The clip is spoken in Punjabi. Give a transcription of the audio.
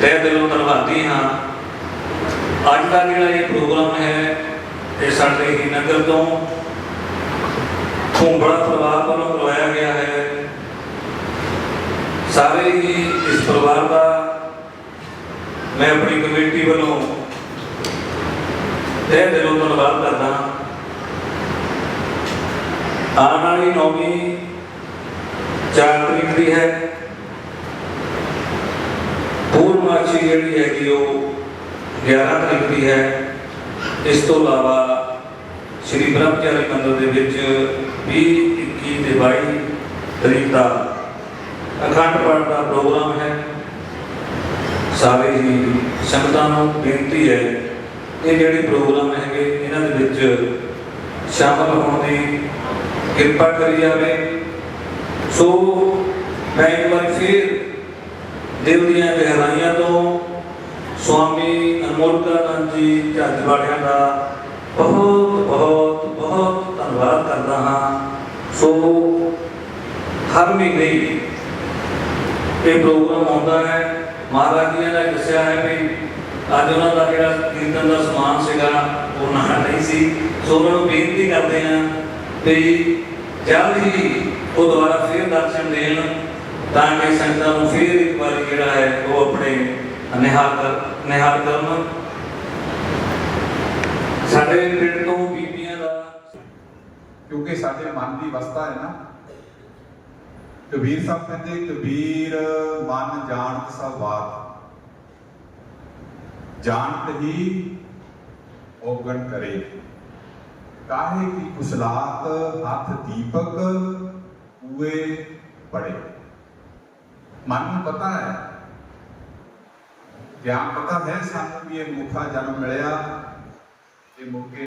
ਤਹਿ ਦਿਲੋਂ ਧੰਨਵਾਦੀ ਹਾਂ। ਅੱਜ ਦਾ ਜਿਹੜਾ ਇਹ ਪ੍ਰੋਗਰਾਮ ਹੈ, ਇਹ ਸਾਡੇ ਹੀ ਨਗਰ ਤੋਂ ਭੁੰਬੜਾ ਪਰਿਵਾਰ ਵੱਲੋਂ ਕਰਵਾਇਆ ਗਿਆ ਹੈ। ਸਾਰੇ ਹੀ ਇਸ ਪਰਿਵਾਰ ਦਾ ਮੈਂ ਆਪਣੀ ਕਮੇਟੀ ਵੱਲੋਂ ਤਹਿ ਦਿਲੋਂ ਧੰਨਵਾਦ ਕਰਦਾ ਹਾਂ। ਆਉਣ ਵਾਲੀ ਨੌਵੀਂ ਚਾਰ ਤਰੀਕ ਦੀ ਹੈ। ਪੂਰਨਮਾਸ਼ੀ ਜਿਹੜੀ ਹੈਗੀ ਉਹ 11 ਤਰੀਕ ਦੀ ਹੈ। ਇਸ ਤੋਂ ਇਲਾਵਾ ਸ਼੍ਰੀ ਬ੍ਰਹਮਚਾਰੀ ਮੰਦਰ ਦੇ ਵਿੱਚ 20 21 ਤੇ 22 ਤਰੀਕ ਦਾ ਅਖੰਡ ਪਾਠ ਦਾ ਪ੍ਰੋਗਰਾਮ ਹੈ। ਸਾਰੇ ਹੀ ਸੰਗਤਾਂ ਨੂੰ ਬੇਨਤੀ ਹੈ ਇਹ ਜਿਹੜੇ ਪ੍ਰੋਗਰਾਮ ਹੈਗੇ, ਇਹਨਾਂ ਦੇ ਵਿੱਚ ਸ਼ਾਮਲ ਹੋਣ ਦੀ ਕਿਰਪਾ ਕਰੀ ਜਾਵੇ। ਸੋ ਮੈਂ ਇੱਕ ਵਾਰ ਫਿਰ ਦਿਲ ਦੀਆਂ ਗਹਿਰਾਈਆਂ ਤੋਂ ਸਵਾਮੀ ਅਨਮੋਲਕਾਨੰਦ ਜੀ ਝੱਜ ਵਾਲਿਆਂ ਦਾ ਬਹੁਤ ਬਹੁਤ ਬਹੁਤ ਧੰਨਵਾਦ ਕਰਦਾ ਹਾਂ। ਸੋ ਹਰ ਮਹੀਨੇ ਇਹ ਪ੍ਰੋਗਰਾਮ ਆਉਂਦਾ ਹੈ। ਮਹਾਰਾਜ ਜੀ ਨੇ ਦੱਸਿਆ ਹੈ ਵੀ ਅੱਜ ਉਹਨਾਂ ਦਾ ਜਿਹੜਾ ਕੀਰਤਨ ਦਾ ਸਮਾਨ ਸੀਗਾ, ਉਹ ਨਾ ਨਹੀਂ ਸੀ। ਸੋ ਉਹਨਾਂ ਨੂੰ ਬੇਨਤੀ ਕਰਦੇ ਹਾਂ ਵੀ ਜਲਦ ਹੀ ਉਹ ਦੁਬਾਰਾ ਫਿਰ ਦਰਸ਼ਨ ਦੇਣ। ਤਾਂ ਕਿ ਸੰਗਤਾਂ ਨੂੰ ਫਿਰ ਇੱਕ ਵਾਰੀ ਜਿਹੜਾ ਹੈ ਉਹ ਆਪਣੇ ਨਿਹਾਲ ਕਰ ਨਿਹਾਲ ਕਰਨ। ਸਾਡੇ ਪਿੰਡ ਤੋਂ ਬੀਬੀਆਂ ਦਾ ਕਿਉਂਕਿ ਸਾਡੇ ਮਨ ਦੀ ਅਵਸਥਾ ਹੈ ਨਾ। ਕਬੀਰ ਸਾਹਿਬ ਕਹਿੰਦੇ, ਕਬੀਰ, ਮਨ ਜਾਣਤ ਸਭ ਬਾਤ। ਜਾਣਤ ਹੀ ਔਗਣ ਕਰੇ। ਕਾਹੇ ਕੀ ਕੁਸਲਾਤ, ਹੱਥ ਦੀਪਕ ਕੂਏ ਪੜੇ। ਮਨ ਨੂੰ ਪਤਾ ਹੈ। ਗਿਆਨ ਪਤਾ ਹੈ ਸਾਨੂੰ ਵੀ ਇਹ ਮੁਖਾ ਜਨਮ ਮਿਲਿਆ। ਇਹ ਮੁਕੇ